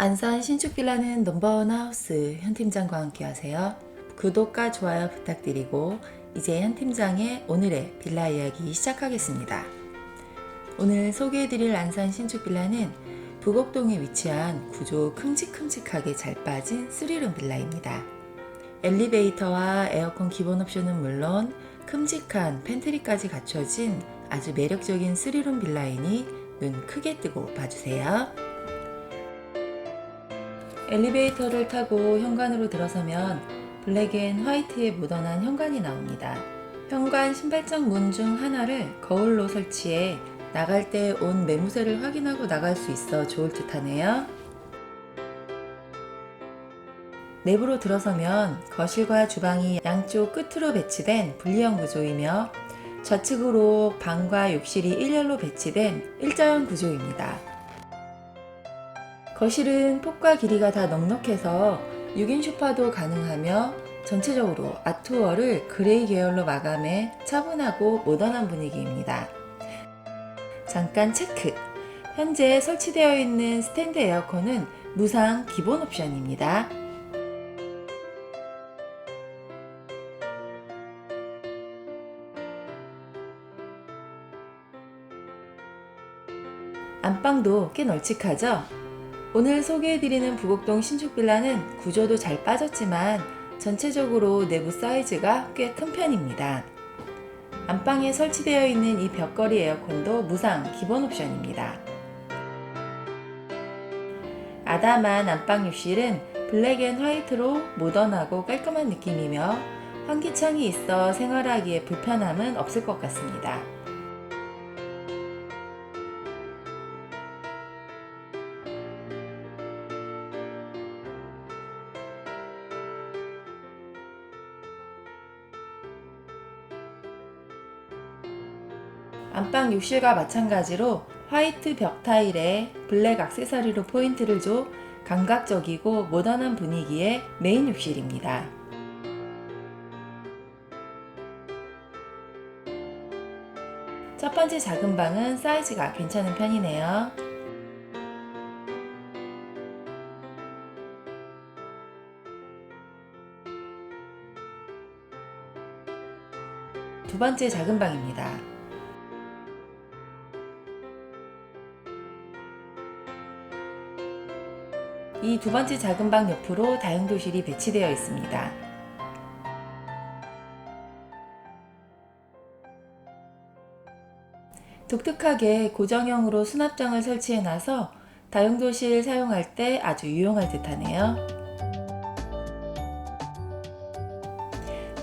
안산 신축 빌라는 넘버원 하우스 현 팀장과 함께 하세요. 구독과 좋아요 부탁드리고 이제 현 팀장의 오늘의 빌라 이야기 시작하겠습니다. 오늘 소개해드릴 안산 신축 빌라는 부곡동에 위치한 구조 큼직큼직하게 잘 빠진 스리룸 빌라입니다. 엘리베이터와 에어컨 기본 옵션은 물론 큼직한 팬트리까지 갖춰진 아주 매력적인 스리룸 빌라이니 눈 크게 뜨고 봐주세요. 엘리베이터를 타고 현관으로 들어서면 블랙 앤 화이트의 모던한 현관이 나옵니다. 현관 신발장 문 중 하나를 거울로 설치해 나갈 때 온 매무새를 확인하고 나갈 수 있어 좋을 듯 하네요. 내부로 들어서면 거실과 주방이 양쪽 끝으로 배치된 분리형 구조이며 좌측으로 방과 욕실이 일렬로 배치된 일자형 구조입니다. 거실은 폭과 길이가 다 넉넉해서 6인 쇼파도 가능하며 전체적으로 아트월을 그레이 계열로 마감해 차분하고 모던한 분위기입니다. 잠깐 체크! 현재 설치되어 있는 스탠드 에어컨은 무상 기본 옵션입니다. 안방도 꽤 널찍하죠? 오늘 소개해드리는 부곡동 신축빌라는 구조도 잘 빠졌지만 전체적으로 내부 사이즈가 꽤 큰 편입니다. 안방에 설치되어 있는 이 벽걸이 에어컨도 무상 기본 옵션입니다. 아담한 안방 욕실은 블랙 앤 화이트로 모던하고 깔끔한 느낌이며 환기창이 있어 생활하기에 불편함은 없을 것 같습니다. 안방 욕실과 마찬가지로 화이트 벽 타일에 블랙 액세서리로 포인트를 줘 감각적이고 모던한 분위기의 메인 욕실입니다. 첫 번째 작은 방은 사이즈가 괜찮은 편이네요. 두 번째 작은 방입니다. 이 두 번째 작은 방 옆으로 다용도실이 배치되어 있습니다. 독특하게 고정형으로 수납장을 설치해 놔서 다용도실 사용할 때 아주 유용할 듯 하네요.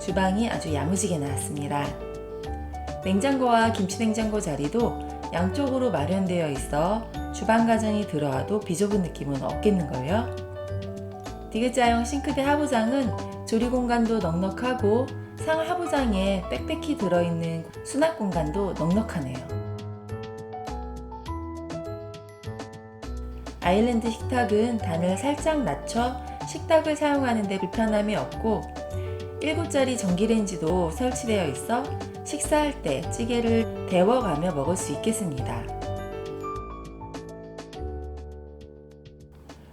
주방이 아주 야무지게 나왔습니다. 냉장고와 김치냉장고 자리도 양쪽으로 마련되어 있어 주방 가정이 들어와도 비좁은 느낌은 없겠는걸요? 디귿자형 싱크대 하부장은 조리 공간도 넉넉하고 상 하부장에 빽빽히 들어있는 수납 공간도 넉넉하네요. 아일랜드 식탁은 단을 살짝 낮춰 식탁을 사용하는데 불편함이 없고 1구짜리 전기레인지도 설치되어 있어 식사할 때 찌개를 데워가며 먹을 수 있겠습니다.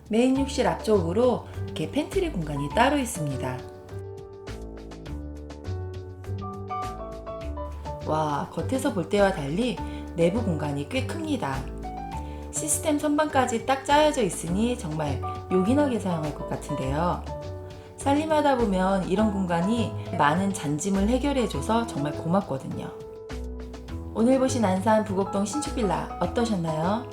메인 욕실 앞쪽으로 이렇게 팬트리 공간이 따로 있습니다. 와, 겉에서 볼 때와 달리 내부 공간이 꽤 큽니다. 시스템 선반까지 딱 짜여져 있으니 정말 요긴하게 사용할 것 같은데요. 살림하다 보면 이런 공간이 많은 잔짐을 해결해줘서 정말 고맙거든요. 오늘 보신 안산 부곡동 신축빌라 어떠셨나요?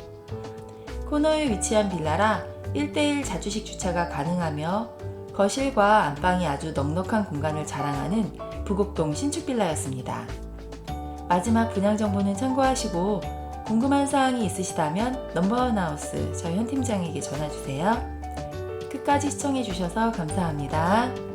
코너에 위치한 빌라라 1대1 자주식 주차가 가능하며 거실과 안방이 아주 넉넉한 공간을 자랑하는 부곡동 신축 빌라였습니다. 마지막 분양 정보는 참고하시고 궁금한 사항이 있으시다면 넘버원 하우스 저희 현 팀장에게 전화주세요. 끝까지 시청해주셔서 감사합니다.